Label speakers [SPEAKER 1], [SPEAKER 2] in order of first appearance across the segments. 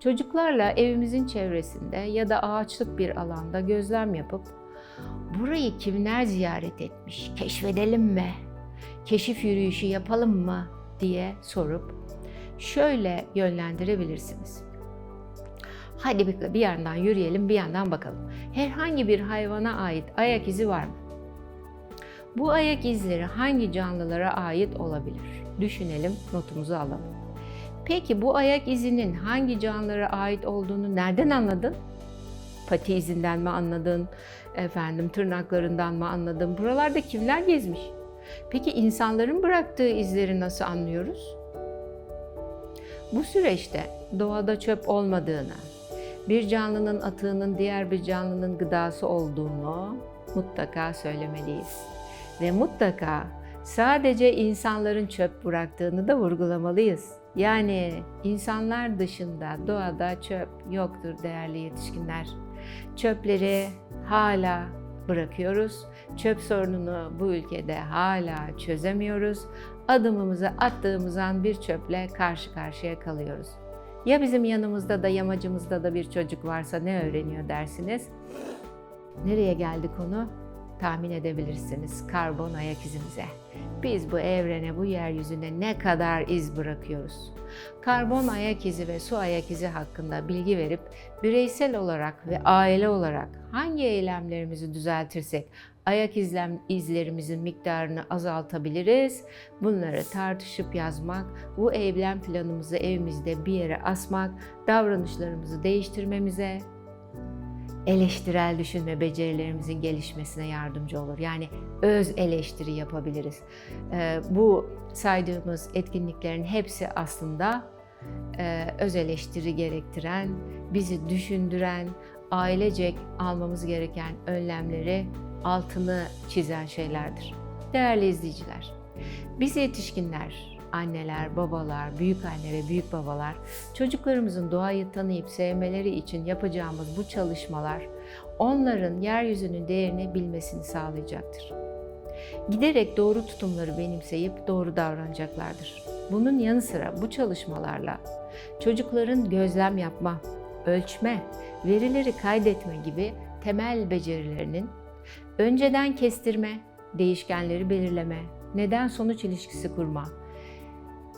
[SPEAKER 1] Çocuklarla evimizin çevresinde ya da ağaçlık bir alanda gözlem yapıp burayı kimler ziyaret etmiş, keşfedelim mi, keşif yürüyüşü yapalım mı diye sorup şöyle yönlendirebilirsiniz. Hadi bir, bir yandan yürüyelim, bir yandan bakalım. Herhangi bir hayvana ait ayak izi var mı? Bu ayak izleri hangi canlılara ait olabilir? Düşünelim, notumuzu alalım. Peki bu ayak izinin hangi canlılara ait olduğunu nereden anladın? Pati izinden mi anladın? Efendim tırnaklarından mı anladın? Buralarda kimler gezmiş? Peki insanların bıraktığı izleri nasıl anlıyoruz? Bu süreçte doğada çöp olmadığını, bir canlının atığının diğer bir canlının gıdası olduğunu mutlaka söylemeliyiz. Ve mutlaka sadece insanların çöp bıraktığını da vurgulamalıyız. Yani insanlar dışında doğada çöp yoktur değerli yetişkinler. Çöpleri hala bırakıyoruz. Çöp sorununu bu ülkede hala çözemiyoruz. Adımımızı attığımız an bir çöple karşı karşıya kalıyoruz. Ya bizim yanımızda da yamacımızda da bir çocuk varsa ne öğreniyor dersiniz? Nereye geldi konu? Tahmin edebilirsiniz karbon ayak izimize. Biz bu evrene, bu yeryüzüne ne kadar iz bırakıyoruz? Karbon ayak izi ve su ayak izi hakkında bilgi verip bireysel olarak ve aile olarak hangi eylemlerimizi düzeltirsek ayak izlem izlerimizin miktarını azaltabiliriz. Bunları tartışıp yazmak, bu eylem planımızı evimizde bir yere asmak, davranışlarımızı değiştirmemize, eleştirel düşünme becerilerimizin gelişmesine yardımcı olur. Yani öz eleştiri yapabiliriz. Ee, bu saydığımız etkinliklerin hepsi aslında e, öz eleştiri gerektiren, bizi düşündüren, ailecek almamız gereken önlemleri altını çizen şeylerdir. Değerli izleyiciler, biz yetişkinler, anneler, babalar, büyük anne ve büyük babalar çocuklarımızın doğayı tanıyıp sevmeleri için yapacağımız bu çalışmalar onların yeryüzünün değerini bilmesini sağlayacaktır. Giderek doğru tutumları benimseyip doğru davranacaklardır. Bunun yanı sıra bu çalışmalarla çocukların gözlem yapma, ölçme, verileri kaydetme gibi temel becerilerinin önceden kestirme, değişkenleri belirleme, neden sonuç ilişkisi kurma,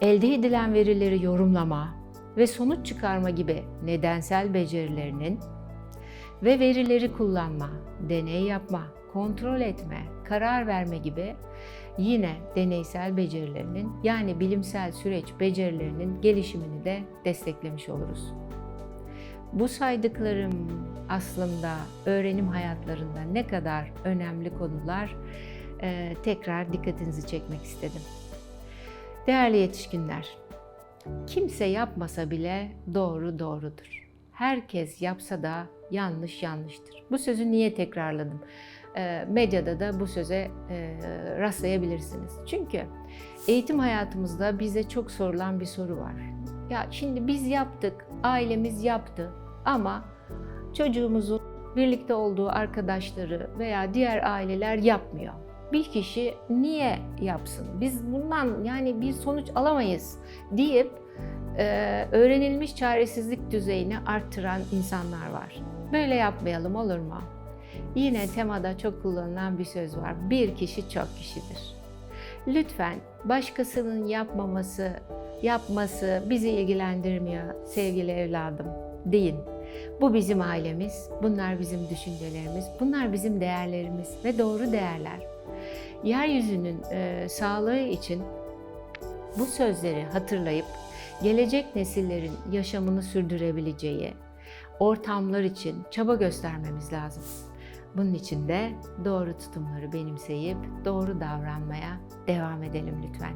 [SPEAKER 1] elde edilen verileri yorumlama ve sonuç çıkarma gibi nedensel becerilerinin ve verileri kullanma, deney yapma, kontrol etme, karar verme gibi yine deneysel becerilerinin yani bilimsel süreç becerilerinin gelişimini de desteklemiş oluruz. Bu saydıklarım aslında öğrenim hayatlarında ne kadar önemli konular tekrar dikkatinizi çekmek istedim. Değerli yetişkinler, kimse yapmasa bile doğru doğrudur. Herkes yapsa da yanlış yanlıştır. Bu sözü niye tekrarladım? E, medyada da bu söze e, rastlayabilirsiniz. Çünkü eğitim hayatımızda bize çok sorulan bir soru var. Ya şimdi biz yaptık, ailemiz yaptı ama çocuğumuzun birlikte olduğu arkadaşları veya diğer aileler yapmıyor. Bir kişi niye yapsın? Biz bundan yani bir sonuç alamayız deyip e, öğrenilmiş çaresizlik düzeyini arttıran insanlar var. Böyle yapmayalım olur mu? Yine temada çok kullanılan bir söz var. Bir kişi çok kişidir. Lütfen başkasının yapmaması, yapması bizi ilgilendirmiyor sevgili evladım deyin. Bu bizim ailemiz, bunlar bizim düşüncelerimiz, bunlar bizim değerlerimiz ve doğru değerler. Yeryüzünün e, sağlığı için bu sözleri hatırlayıp gelecek nesillerin yaşamını sürdürebileceği ortamlar için çaba göstermemiz lazım. Bunun için de doğru tutumları benimseyip doğru davranmaya devam edelim lütfen.